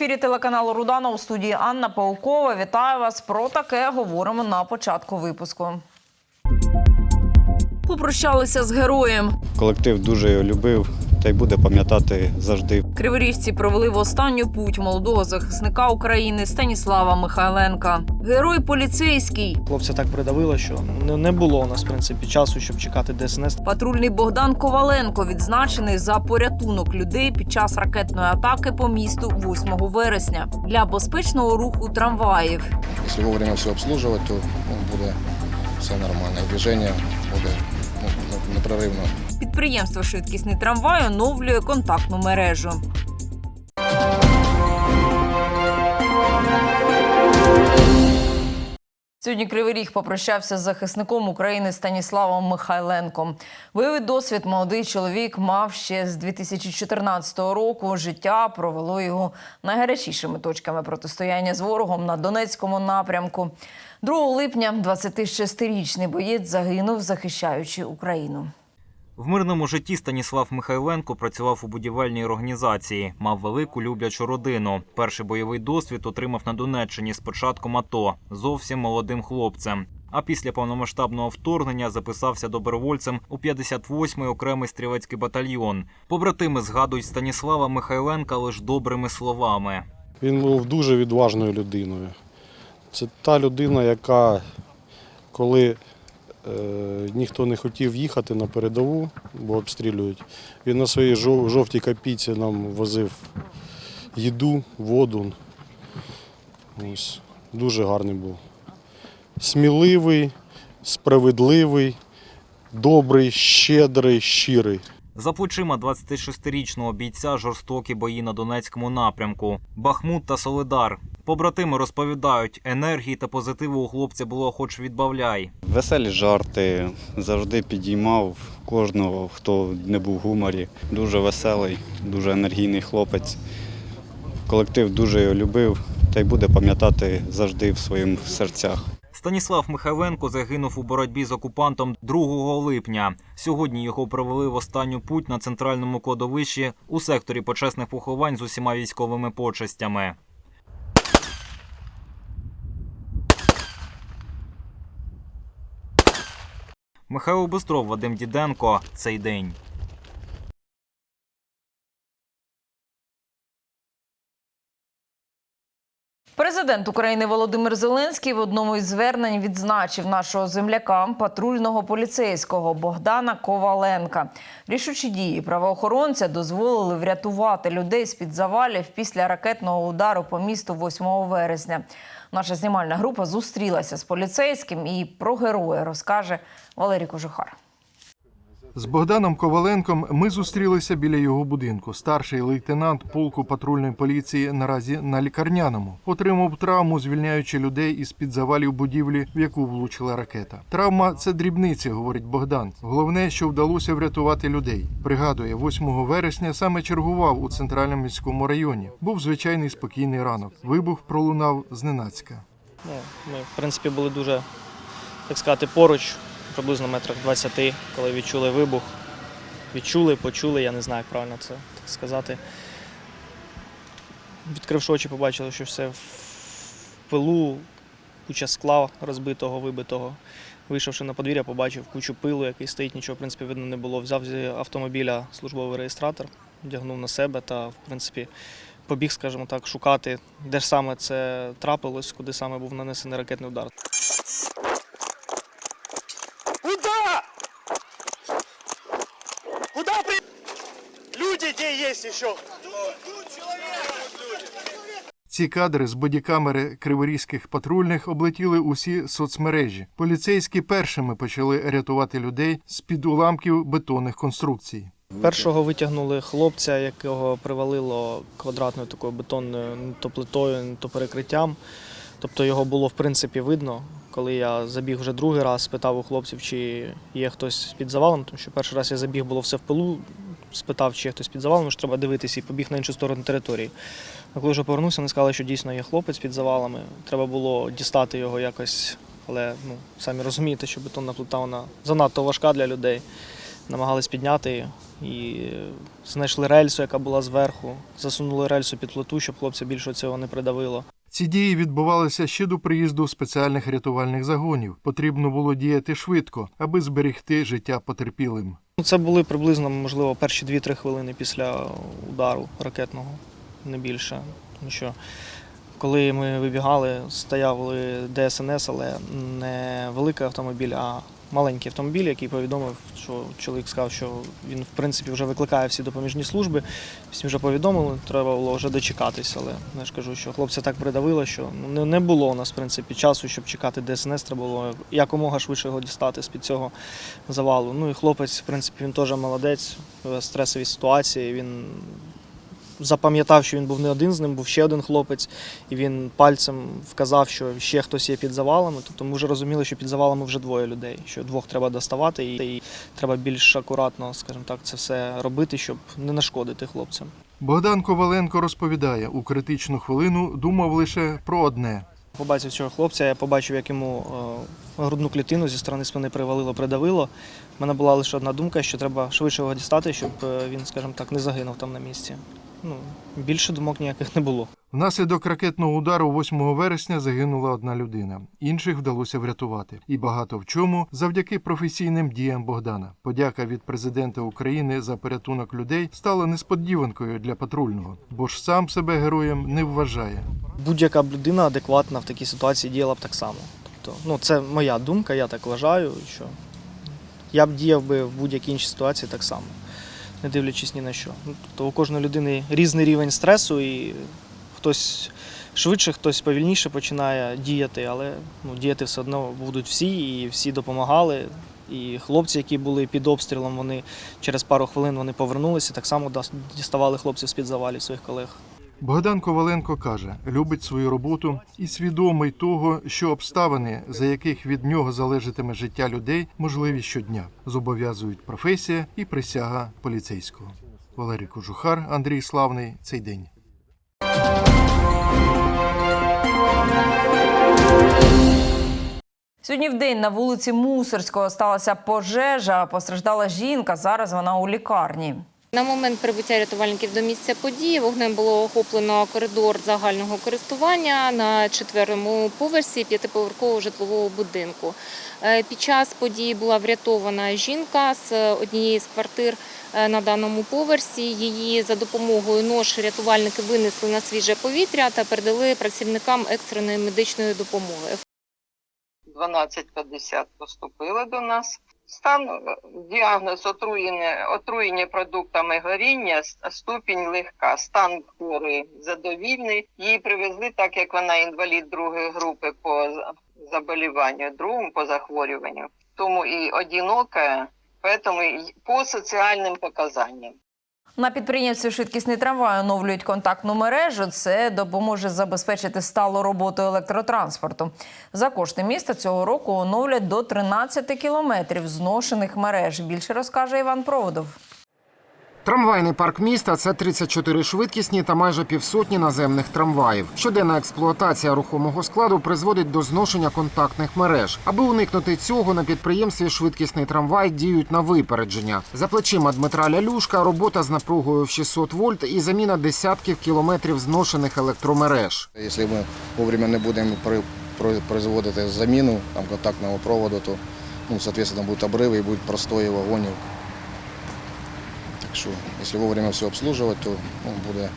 ефірі телеканалу Рудана у студії Анна Паукова. Вітаю вас. Про таке говоримо на початку випуску. Попрощалися з героєм. Колектив дуже його любив та й буде пам'ятати завжди. Криворіжці провели в останню путь молодого захисника України Станіслава Михайленка. Герой поліцейський. Хлопця так придавило, що не, було у нас в принципі часу, щоб чекати ДСНС. Патрульний Богдан Коваленко відзначений за порятунок людей під час ракетної атаки по місту 8 вересня для безпечного руху трамваїв. Если вовремя все обслуживать, то ну, буде все нормально. Движення буде ну, ну, непреривно. Підприємство Швидкісний трамвай оновлює контактну мережу. Сьогодні Кривий Ріг попрощався з захисником України Станіславом Михайленком. Бойовий досвід молодий чоловік мав ще з 2014 року. Життя провело його найгарячішими точками протистояння з ворогом на Донецькому напрямку. 2 липня 26-річний боєць загинув, захищаючи Україну. В мирному житті Станіслав Михайленко працював у будівельній організації, мав велику люблячу родину. Перший бойовий досвід отримав на Донеччині з початком АТО, зовсім молодим хлопцем. А після повномасштабного вторгнення записався добровольцем у 58-й окремий стрілецький батальйон. Побратими згадують Станіслава Михайленка лише добрими словами. Він був дуже відважною людиною. Це та людина, яка, коли ніхто не хотів їхати на передову, бо обстрілюють, він на своїй жовтій копійці нам возив їду, воду. Ось. Дуже гарний був. Сміливий, справедливий, добрий, щедрий, щирий. За плечима 26-річного бійця жорстокі бої на Донецькому напрямку, Бахмут та Солидар. Побратими розповідають, енергії та позитиву у хлопця було хоч відбавляй. Веселі жарти завжди підіймав кожного, хто не був в гуморі. Дуже веселий, дуже енергійний хлопець. Колектив дуже його любив та й буде пам'ятати завжди в своїх серцях. Станіслав Михайленко загинув у боротьбі з окупантом 2 липня. Сьогодні його провели в останню путь на центральному кладовищі у секторі почесних поховань з усіма військовими почестями. Михайло Бистров, Вадим Діденко. Цей день. Президент України Володимир Зеленський в одному із звернень відзначив нашого земляка патрульного поліцейського Богдана Коваленка. Рішучі дії правоохоронця дозволили врятувати людей з під завалів після ракетного удару по місту 8 вересня. Наша знімальна група зустрілася з поліцейським і про героя розкаже Валерій Кожухар. З Богданом Коваленком ми зустрілися біля його будинку. Старший лейтенант полку патрульної поліції наразі на лікарняному отримав травму, звільняючи людей із під завалів будівлі, в яку влучила ракета. Травма це дрібниці, говорить Богдан. Головне, що вдалося врятувати людей. Пригадує, 8 вересня саме чергував у центральному міському районі. Був звичайний спокійний ранок. Вибух пролунав зненацька. Ну, ми, в принципі, були дуже, так сказати, поруч, приблизно метрах 20, коли відчули вибух. Відчули, почули, я не знаю, як правильно це так сказати. Відкривши очі, побачили, що все в пилу, куча скла розбитого, вибитого. Вийшовши на подвір'я, побачив кучу пилу, який стоїть, нічого в принципі видно не було. Взяв з автомобіля службовий реєстратор, вдягнув на себе та, в принципі, побіг, скажімо так, шукати, де ж саме це трапилось, куди саме був нанесений ракетний удар. Где? Ці кадри з бодікамери криворізьких патрульних облетіли усі соцмережі. Поліцейські першими почали рятувати людей з під уламків бетонних конструкцій. Першого витягнули хлопця, якого привалило квадратною такою бетонною не то плитою, не то перекриттям. Тобто його було в принципі видно. Коли я забіг вже другий раз, спитав у хлопців, чи є хтось під завалом, тому що перший раз я забіг, було все в пилу, спитав, чи є хтось під завалом, що треба дивитися і побіг на іншу сторону території. А коли вже повернувся, вони сказали, що дійсно є хлопець під завалами. Треба було дістати його якось, але ну, самі розумієте, що бетонна плита вона занадто важка для людей. намагались підняти її і знайшли рельсу, яка була зверху, засунули рельсу під плоту, щоб хлопця більше цього не придавило. Ці дії відбувалися ще до приїзду спеціальних рятувальних загонів. Потрібно було діяти швидко, аби зберегти життя потерпілим. Ну, Це були приблизно, можливо, перші 2-3 хвилини після удару ракетного, не більше. Тому що коли ми вибігали, стояли ДСНС, але не великий автомобіль, а маленький автомобіль, який повідомив, що чоловік сказав, що він в принципі вже викликає всі допоміжні служби. Всім вже повідомили, треба було вже дочекатись. Але я ж кажу, що хлопця так придавило, що не, було у нас в принципі часу, щоб чекати ДСНС. Треба було якомога швидше його дістати з-під цього завалу. Ну і хлопець, в принципі, він теж молодець стресовій ситуації. Він запам'ятав, що він був не один з ним, був ще один хлопець, і він пальцем вказав, що ще хтось є під завалами. Тобто ми вже розуміли, що під завалами вже двоє людей, що двох треба доставати, і, треба більш акуратно, скажімо так, це все робити, щоб не нашкодити хлопцям. Богдан Коваленко розповідає, у критичну хвилину думав лише про одне. Побачив цього хлопця, я побачив, як йому е, грудну клітину зі сторони спини привалило, придавило. У мене була лише одна думка, що треба швидше його дістати, щоб е, він, скажімо так, не загинув там на місці. Ну, більше думок ніяких не було. Внаслідок ракетного удару 8 вересня загинула одна людина. Інших вдалося врятувати. І багато в чому завдяки професійним діям Богдана. Подяка від президента України за порятунок людей стала несподіванкою для патрульного, бо ж сам себе героєм не вважає. Будь-яка б людина адекватна в такій ситуації діяла б так само. Тобто, ну, це моя думка, я так вважаю, що я б діяв би в будь-якій іншій ситуації так само, не дивлячись ні на що. Ну, Тобто у кожної людини різний рівень стресу, і хтось швидше, хтось повільніше починає діяти, але ну, діяти все одно будуть всі, і всі допомагали. І хлопці, які були під обстрілом, вони через пару хвилин вони повернулися, так само діставали хлопців з-під завалів своїх колег. Богдан Коваленко каже, любить свою роботу і свідомий того, що обставини, за яких від нього залежатиме життя людей, можливі щодня. Зобов'язують професія і присяга поліцейського. Валерій Кожухар, Андрій Славний. Цей день. Сьогодні в день на вулиці Мусорського сталася пожежа. Постраждала жінка. Зараз вона у лікарні. На момент прибуття рятувальників до місця події вогнем було охоплено коридор загального користування на четвертому поверсі п'ятиповерхового житлового будинку. Е, Під час події була врятована жінка з однієї з квартир е, на даному поверсі. Її за допомогою нож рятувальники винесли на свіже повітря та передали працівникам екстреної медичної допомоги. 12.50 поступила до нас. Стан е, діагноз отруєння, отруєння продуктами горіння, ступінь легка, стан хворої задовільний. Її привезли, так як вона інвалід другої групи по заболіванню, другому по захворюванню. Тому і одинока, поэтому і по соціальним показанням. На підприємстві швидкісний трамвай оновлюють контактну мережу. Це допоможе забезпечити сталу роботу електротранспорту. За кошти міста цього року оновлять до 13 кілометрів зношених мереж. Більше розкаже Іван Проводов. Трамвайний парк міста це 34 швидкісні та майже півсотні наземних трамваїв. Щоденна експлуатація рухомого складу призводить до зношення контактних мереж. Аби уникнути цього, на підприємстві швидкісний трамвай діють на випередження. За плечима Дмитра Лялюшка робота з напругою в 600 вольт і заміна десятків кілометрів зношених електромереж. Якщо ми вовремя не будемо при- при- производити заміну контактного проводу, то ну, соответственно, будуть обриви і будуть простої вагонів. Так що, якщо вовремя все обслужувати, то ну, буде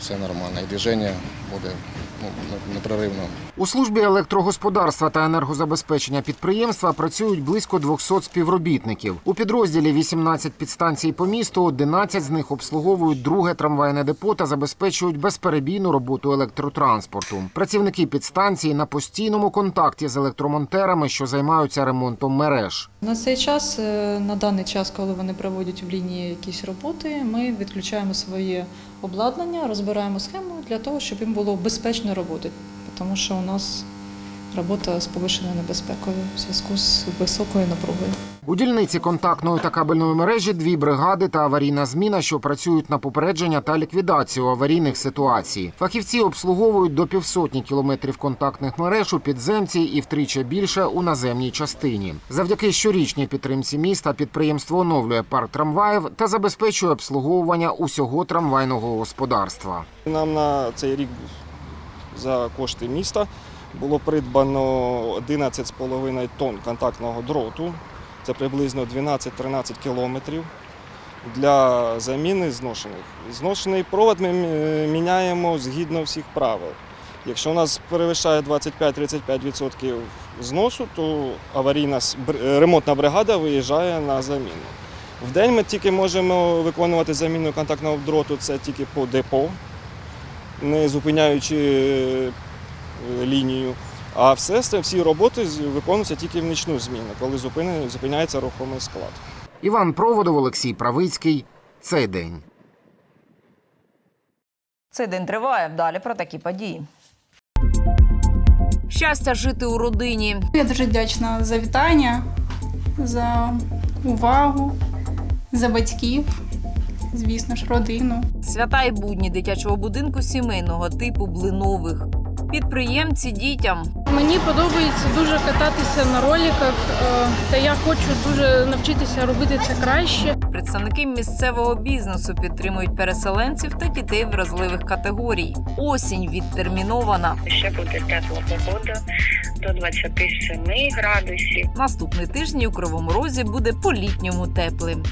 все нормально. І движення буде ну, непреривно. У службі електрогосподарства та енергозабезпечення підприємства працюють близько 200 співробітників. У підрозділі 18 підстанцій по місту, 11 з них обслуговують друге трамвайне депо та забезпечують безперебійну роботу електротранспорту. Працівники підстанції на постійному контакті з електромонтерами, що займаються ремонтом мереж. На цей час, е, на даний час, коли вони проводять в лінії якісь роботи, ми відключаємо своє обладнання, розбираємо схему для того, щоб їм було безпечно роботи, тому що у нас робота з повищеною небезпекою в зв'язку з високою напругою. У дільниці контактної та кабельної мережі дві бригади та аварійна зміна, що працюють на попередження та ліквідацію аварійних ситуацій. Фахівці обслуговують до півсотні кілометрів контактних мереж у підземці і втричі більше у наземній частині. Завдяки щорічній підтримці міста підприємство оновлює парк трамваїв та забезпечує обслуговування усього трамвайного господарства. Нам на цей рік за кошти міста було придбано 11,5 тонн контактного дроту. Це приблизно 12-13 кілометрів для заміни зношених. Зношений провод ми міняємо згідно всіх правил. Якщо у нас перевищає 25-35% зносу, то аварійна ремонтна бригада виїжджає на заміну. В день ми тільки можемо виконувати заміну контактного дроту, це тільки по депо, не зупиняючи е, лінію. А все всі роботи виконуються тільки в нічну зміну, коли зупиняється рухомий склад. Іван Проводов, Олексій Правицький. Цей день. Цей день триває. Далі про такі події. Щастя жити у родині. Я дуже вдячна за вітання, за увагу, за батьків, звісно ж, родину. Свята і будні дитячого будинку сімейного типу блинових. Підприємці дітям. Мені подобається дуже кататися на роліках, е, та я хочу дуже навчитися робити це краще. Представники місцевого бізнесу підтримують переселенців та дітей вразливих категорій. Осінь відтермінована. Ще буде тепла погода до 27 градусів. Наступний тиждень у Кривому Розі буде по-літньому теплим.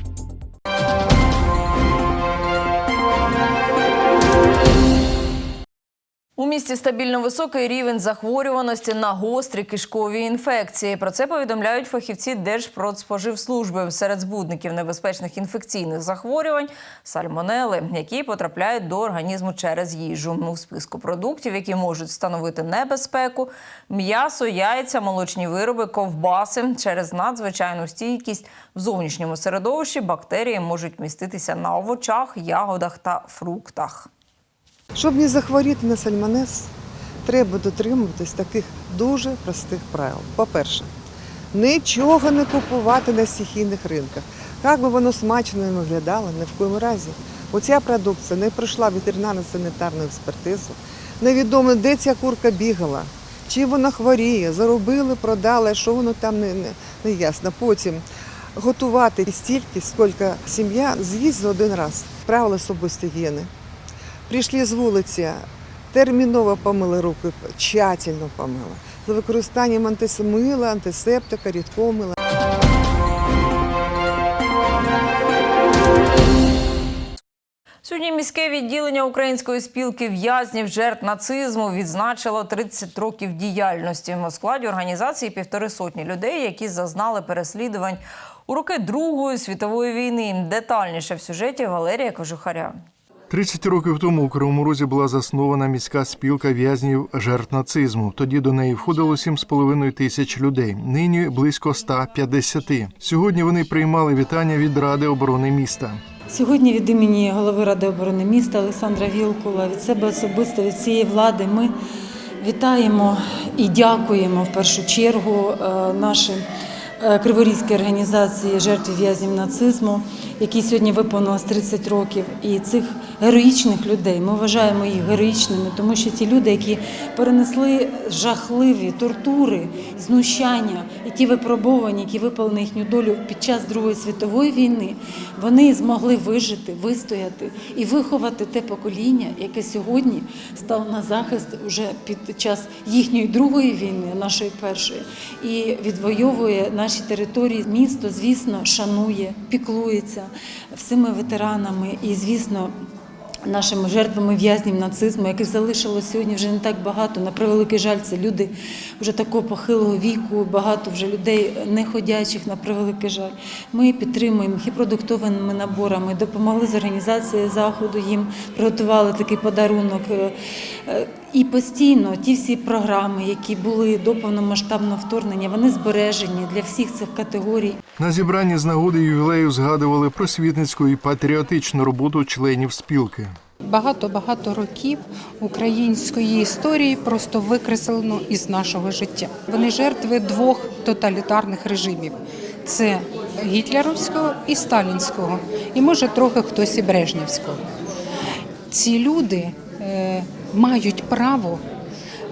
Місті стабільно високий рівень захворюваності на гострі кишкові інфекції. Про це повідомляють фахівці Держпродспоживслужби. Серед збудників небезпечних інфекційних захворювань сальмонели, які потрапляють до організму через їжу. У списку продуктів, які можуть становити небезпеку, м'ясо, яйця, молочні вироби, ковбаси. Через надзвичайну стійкість в зовнішньому середовищі бактерії можуть міститися на овочах, ягодах та фруктах. Щоб не захворіти на сальмонез, треба дотримуватись таких дуже простих правил. По-перше, нічого не купувати на стихійних ринках. Як би воно смачно не виглядало, ні в коєму разі. Оця продукція не пройшла ветеринарно-санітарну експертизу. Невідомо, де ця курка бігала, чи вона хворіє, заробили, продали, що воно там не, не, не ясно. Потім готувати стільки, скільки сім'я з'їсть за один раз. Правила особистої гігієни. Прийшли з вулиці, терміново помили руки, тщательно помили. За використанням антисмила, антисептика, рідкого мила. Сьогодні міське відділення української спілки в'язнів жертв нацизму відзначило 30 років діяльності. У складі організації півтори сотні людей, які зазнали переслідувань у роки Другої світової війни. Детальніше в сюжеті Валерія Кожухаря. 30 років тому у Кривому Розі була заснована міська спілка в'язнів жертв нацизму. Тоді до неї входило 7,5 тисяч людей. Нині близько 150. Сьогодні вони приймали вітання від Ради оборони міста. Сьогодні від імені голови Ради оборони міста Олександра Вілкула від себе особисто від цієї влади ми вітаємо і дякуємо в першу чергу е, нашим е, криворізькій організації жертв в'язнів нацизму, які сьогодні виповнилось 30 років. І цих героїчних людей ми вважаємо їх героїчними, тому що ті люди, які перенесли жахливі тортури, знущання і ті випробування, які випали на їхню долю під час Другої світової війни, вони змогли вижити, вистояти і виховати те покоління, яке сьогодні стало на захист уже під час їхньої другої війни, нашої першої, і відвоює наші території. Місто, звісно, шанує, піклується всіми ветеранами і, звісно. Нашими жертвами в'язнів нацизму, яких залишилось сьогодні вже не так багато. На превеликий жаль, це люди вже такого похилого віку, багато вже людей неходячих, на превеликий жаль. Ми підтримуємо їх і продуктовими наборами, допомогли з організацією заходу, їм приготували такий подарунок. І постійно ті всі програми, які були до повномасштабного вторгнення, вони збережені для всіх цих категорій. На зібранні з нагоди ювілею згадували просвітницьку і патріотичну роботу членів спілки. Багато-багато років української історії просто викреслено із нашого життя. Вони жертви двох тоталітарних режимів: це гітлерівського і сталінського, і може трохи хтось і брежнівського. Ці люди е, мають право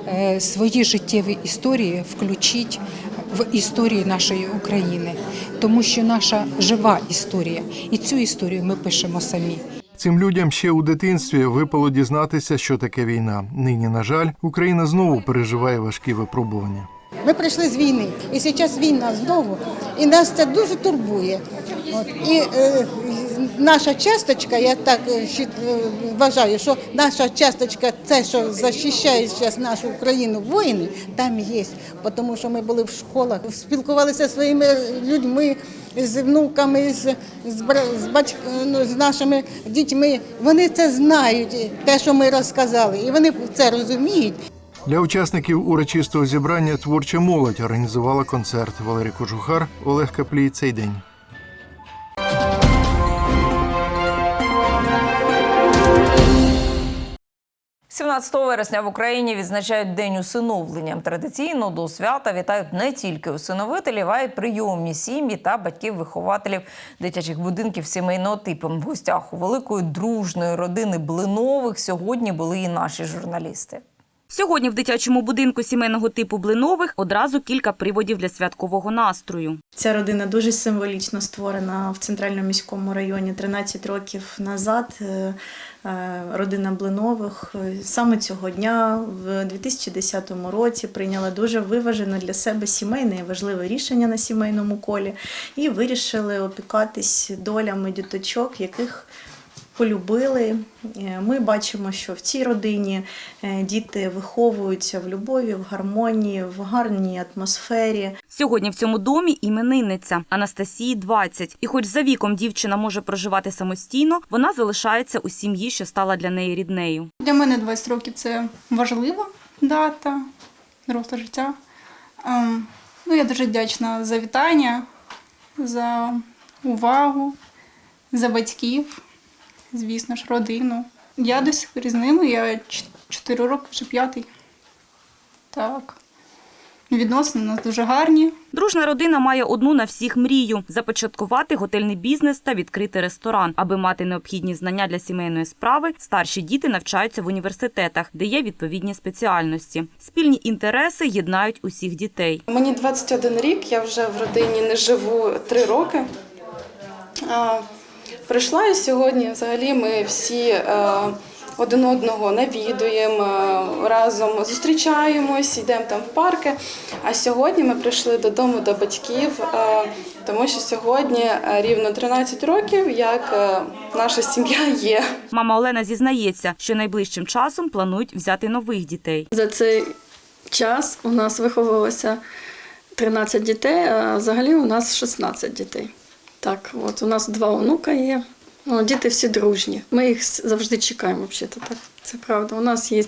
е, свої життєві історії включити в історію нашої України, тому що наша жива історія, і цю історію ми пишемо самі. Цим людям ще у дитинстві випало дізнатися, що таке війна. Нині, на жаль, Україна знову переживає важкі випробування. Ми прийшли з війни, і зараз війна знову, і нас це дуже турбує. От. І е, наша часточка, я так е, е, вважаю, що наша часточка, це, що захищає зараз нашу Україну воїни, там є. Тому що ми були в школах, спілкувалися зі своїми людьми, з внуками, з, з, з, батьк, ну, з нашими дітьми. Вони це знають, те, що ми розказали, і вони це розуміють. Для учасників урочистого зібрання творча молодь організувала концерт. Валерій Кожухар, Олег Каплій цей день. 17 вересня в Україні відзначають День усиновлення. Традиційно до свята вітають не тільки усиновителів, а й прийомні сім'ї та батьків-вихователів дитячих будинків сімейного типу. В гостях у великої дружної родини Блинових сьогодні були і наші журналісти. Сьогодні в дитячому будинку сімейного типу Блинових одразу кілька приводів для святкового настрою. Ця родина дуже символічно створена в центральному міському районі 13 років назад. Е, е, Родина Блинових е, саме цього дня, в 2010 році, прийняла дуже виважене для себе сімейне і важливе рішення на сімейному колі і вирішили опікатись долями діточок, яких полюбили. Е, Ми бачимо, що в цій родині е, діти виховуються в любові, в гармонії, в гарній атмосфері. Сьогодні в цьому домі іменинниця Анастасії 20. І хоч за віком дівчина може проживати самостійно, вона залишається у сім'ї, що стала для неї ріднею. Для мене 20 років це важлива дата, доросле життя. Ем, ну, я дуже вдячна за вітання, за увагу, за батьків, звісно ж, родину. Я до сих пір з ними, я 4 роки, вже п'ятий. Так. Відносини у нас дуже гарні. Дружна родина має одну на всіх мрію започаткувати готельний бізнес та відкрити ресторан. Аби мати необхідні знання для сімейної справи, старші діти навчаються в університетах, де є відповідні спеціальності. Спільні інтереси єднають усіх дітей. Мені 21 рік, я вже в родині не живу 3 роки. Прийшла і сьогодні взагалі ми всі е, один одного навідуємо, е, разом зустрічаємось, йдемо там в парки. А сьогодні ми прийшли додому до батьків, е, тому що сьогодні рівно 13 років, як наша сім'я є. Мама Олена зізнається, що найближчим часом планують взяти нових дітей. За цей час у нас виховувалося 13 дітей, а взагалі у нас 16 дітей. Так, от у нас два онука є. Ну, діти всі дружні. Ми їх завжди чекаємо, взагалі. Так, це правда. У нас є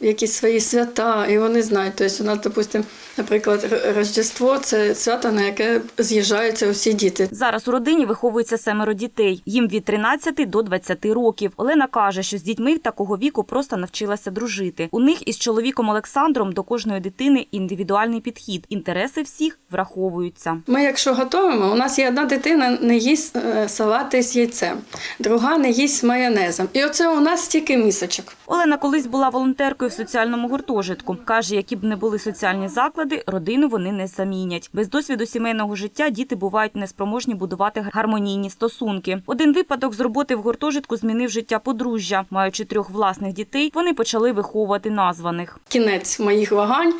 якісь свої свята, і вони знають. Тобто у нас, допустимо, наприклад, Рождество це свято, на яке з'їжджаються усі діти. Зараз у родині виховується семеро дітей. Їм від 13 до 20 років. Олена каже, що з дітьми такого віку просто навчилася дружити. У них із чоловіком Олександром до кожної дитини індивідуальний підхід. Інтереси всіх враховуються. Ми, якщо готуємо, у нас є одна дитина не їсть е, салати з яйцем, друга не їсть майонезом. І оце у нас стільки місочок. Олена колись була волонтеркою в соціальному гуртожитку. Каже, які б не були соціальні заклади, родину вони не замінять. Без досвіду сімейного життя діти бувають неспроможні будувати гармонійні стосунки. Один випадок з роботи в гуртожитку змінив життя подружжя. Маючи трьох власних дітей, вони почали виховувати названих. Кінець моїх вагань.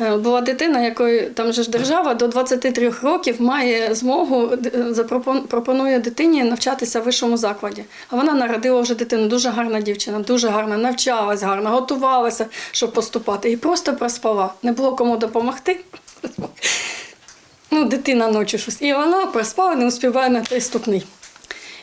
Е, Була дитина, якої там же ж держава до 23 років має змогу е, пропонує дитині навчатися в вищому закладі. А вона народила вже дитину. Дуже гарна дівчина, дуже гарна, навчалась гарно, готувалася, щоб поступати. І просто проспала. Не було кому допомогти. Ну, дитина ночі щось. І вона проспала, не успіває на той ступний.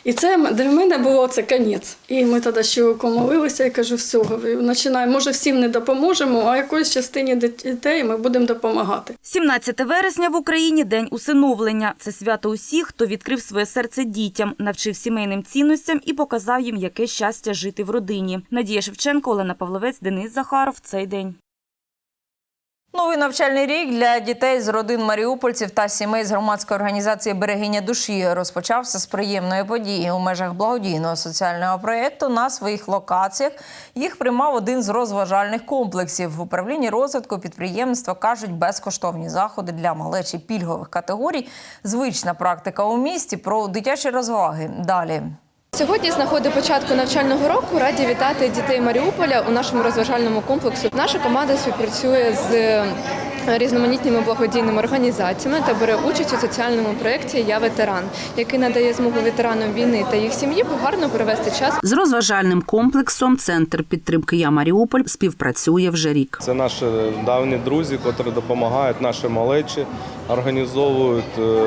І це для мене було це конець. І ми тоді щороку молилися і кажу, все, говорю, починаємо. Може, всім не допоможемо, а якоїсь частині дітей ми будемо допомагати. 17 вересня в Україні день усиновлення. Це свято усіх, хто відкрив своє серце дітям, навчив сімейним цінностям і показав їм, яке щастя жити в родині. Надія Шевченко, Олена Павловець, Денис Захаров. Цей день. Новий навчальний рік для дітей з родин маріупольців та сімей з громадської організації Берегиня душі розпочався з приємної події у межах благодійного соціального проєкту. На своїх локаціях їх приймав один з розважальних комплексів. В управлінні розвитку підприємства кажуть, безкоштовні заходи для малечі пільгових категорій. Звична практика у місті про дитячі розваги. Далі. Сьогодні з нагоди початку навчального року раді вітати дітей Маріуполя у нашому розважальному комплексу. Наша команда співпрацює з е, різноманітними благодійними організаціями та бере участь у соціальному проєкті Я ветеран, який надає змогу ветеранам війни та їх сім'ї гарно провести час З розважальним комплексом Центр підтримки Я Маріуполь співпрацює вже рік. Це наші давні друзі, котрі допомагають нашій малечі, організовують е,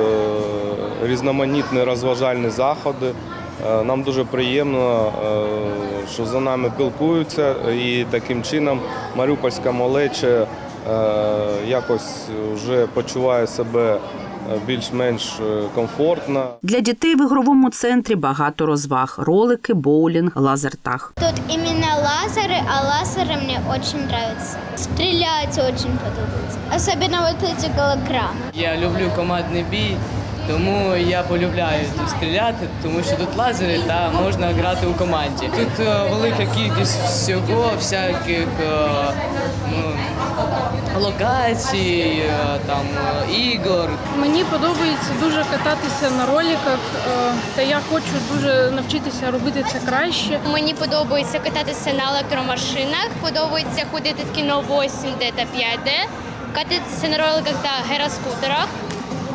різноманітні розважальні заходи. Е, Нам дуже приємно, е, що за нами пілкуються, і таким чином маріупольська малеча е, якось вже почуває себе е, більш-менш е, комфортно. Для дітей в ігровому центрі багато розваг: ролики, боулінг, лазертаг. Тут именно лазеры, а лазеры мне очень нравятся. Стрелять очень подобается. Особенно вот эти голограммы. Я люблю командний бій, тому я полюбляю тут стріляти, тому що тут лазери та можна грати у команді. Тут е, велика кількість всього, всяких е, ну, локацій, е, там ігор. Мені подобається дуже кататися на роликах, е, та я хочу дуже навчитися робити це краще. Мені подобається кататися на електромашинах, подобається ходити в кіно 8D та 5D, кататися на роликах та героскутерах.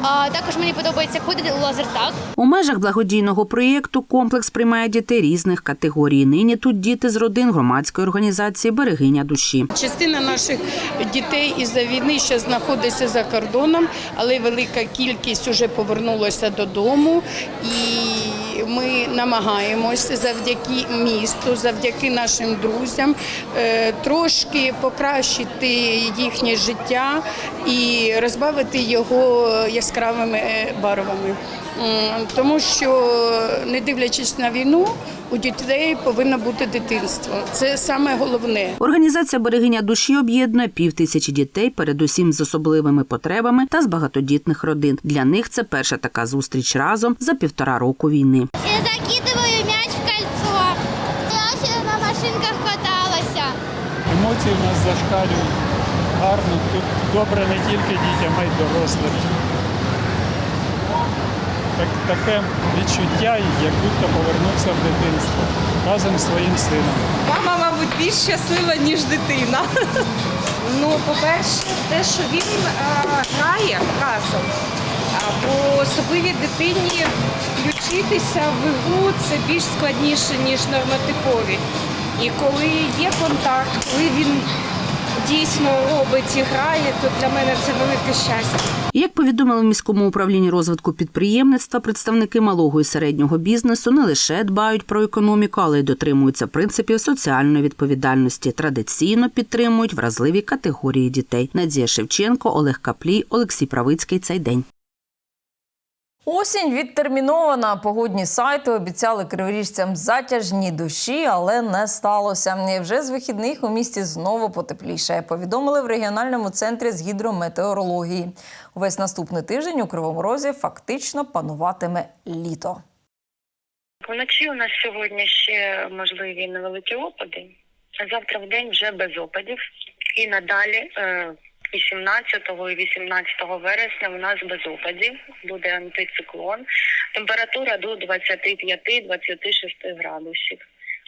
А також мені подобається ходити у лазертаг. У межах благодійного проєкту комплекс приймає дітей різних категорій. Нині тут діти з родин громадської організації Берегиня душі. Частина наших дітей із-за війни ще знаходиться за кордоном, але велика кількість вже повернулася додому. І ми намагаємося завдяки місту, завдяки нашим друзям е, трошки покращити їхнє життя і розбавити його яскравими е, барвами. Тому що, не дивлячись на війну, у дітей повинно бути дитинство. Це саме головне. Організація Берегиня душі об'єднує пів тисячі дітей, передусім з особливими потребами та з багатодітних родин. Для них це перша така зустріч разом за півтора року війни. Я закидываю мяч в кольцо. Я ще на машинках каталася. Емоції в нас зашкалюють гарно. Тут добре не тільки дітям, а й дорослим. Так, таке відчуття, як будто повернувся в дитинство разом з своїм сином. Мама, мабуть, більш щаслива, ніж дитина. Ну, по-перше, те, що він грає разом. Бо особливій дитині включитися в ігру це більш складніше, ніж нормотипові. І коли є контакт, коли він дійсно робить і грає, то для мене це велике щастя. Як повідомили в міському управлінні розвитку підприємництва, представники малого і середнього бізнесу не лише дбають про економіку, але й дотримуються принципів соціальної відповідальності. Традиційно підтримують вразливі категорії дітей. Надія Шевченко, Олег Каплій, Олексій Правицький. Цей день. Осінь відтермінована. Погодні сайти обіцяли криворіжцям затяжні дощі, але не сталося. І вже з вихідних у місті знову потепліше. Повідомили в регіональному центрі з гідрометеорології. Увесь наступний тиждень у Кривому Розі фактично пануватиме літо. Вночі у нас сьогодні ще можливі невеликі опади. Завтра в день вже без опадів. І надалі е, 18 і 18 вересня у нас без опадів буде антициклон. Температура до 25-26 градусів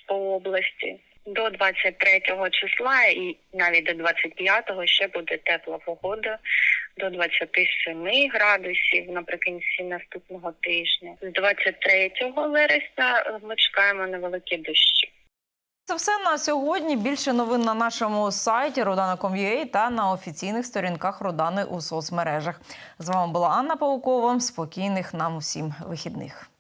по області. До 23 числа і навіть до 25 ще буде тепла погода до 27 градусів наприкінці наступного тижня. З 23 вересня ми чекаємо невеликі дощі. Це все на сьогодні. Більше новин на нашому сайті rodana.com.ua та на офіційних сторінках Родани у соцмережах. З вами була Анна Паукова. Спокійних нам усім вихідних.